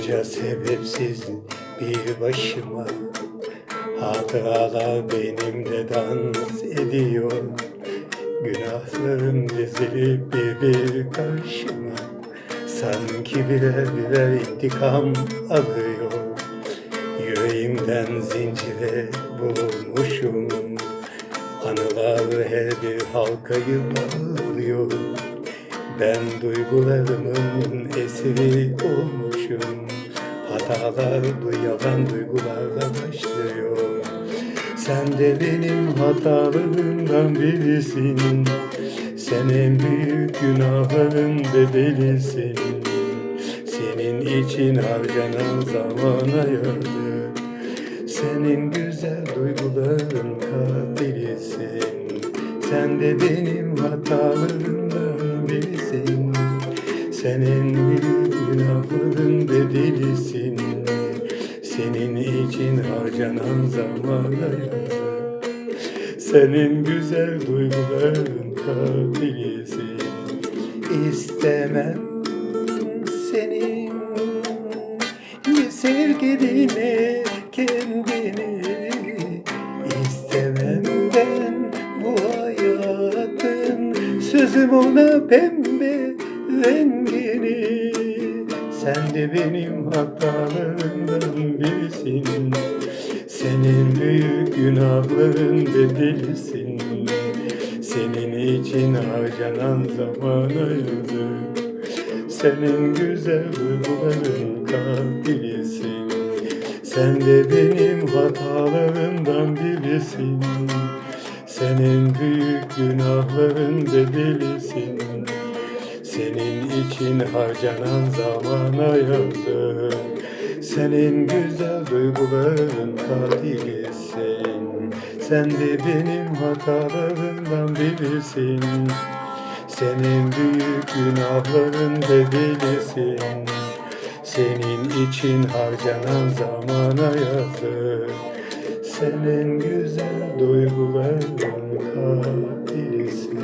Kalınca sebepsiz bir başıma Hatıralar benimle dans ediyor. Günahlarım dizilip bir bir karşıma Sanki birer birer intikam alıyor. Yüreğimden zincire vurulmuşum Anılar her bir halkayı bağlıyor Ben duygularımın esiri olmuşum. Hatalar yalan duygularla başlıyor. Sen de benim hatalarımdan birisin. Sen en büyük günahların bedelisin. Senin için harcanan zamana yazık Senin güzel duyguların katilisin Sen de benim hatalarımdan birisin Senin günahların bedelisin. Senin için harcanan zamana yazık senin güzel duyguların katilisin İstemem senin sevgilini kendini Sözüm ona pembe rengini Sen de benim hatalarımdan birisin. Senin büyük günahların bedelisin Senin için harcanan zamana yazık Senin güzel duyguların katilisin Sen de benim hatalarımdan birisin Senin büyük günahların bedelisin senin. İçin harcanan zamana yazık. Senin güzel duyguların katilisin Sen. De benim hatalarımdan birisin. Senin büyük günahların bedelisin Senin için harcanan zamana yazık senin güzel duyguların katilisin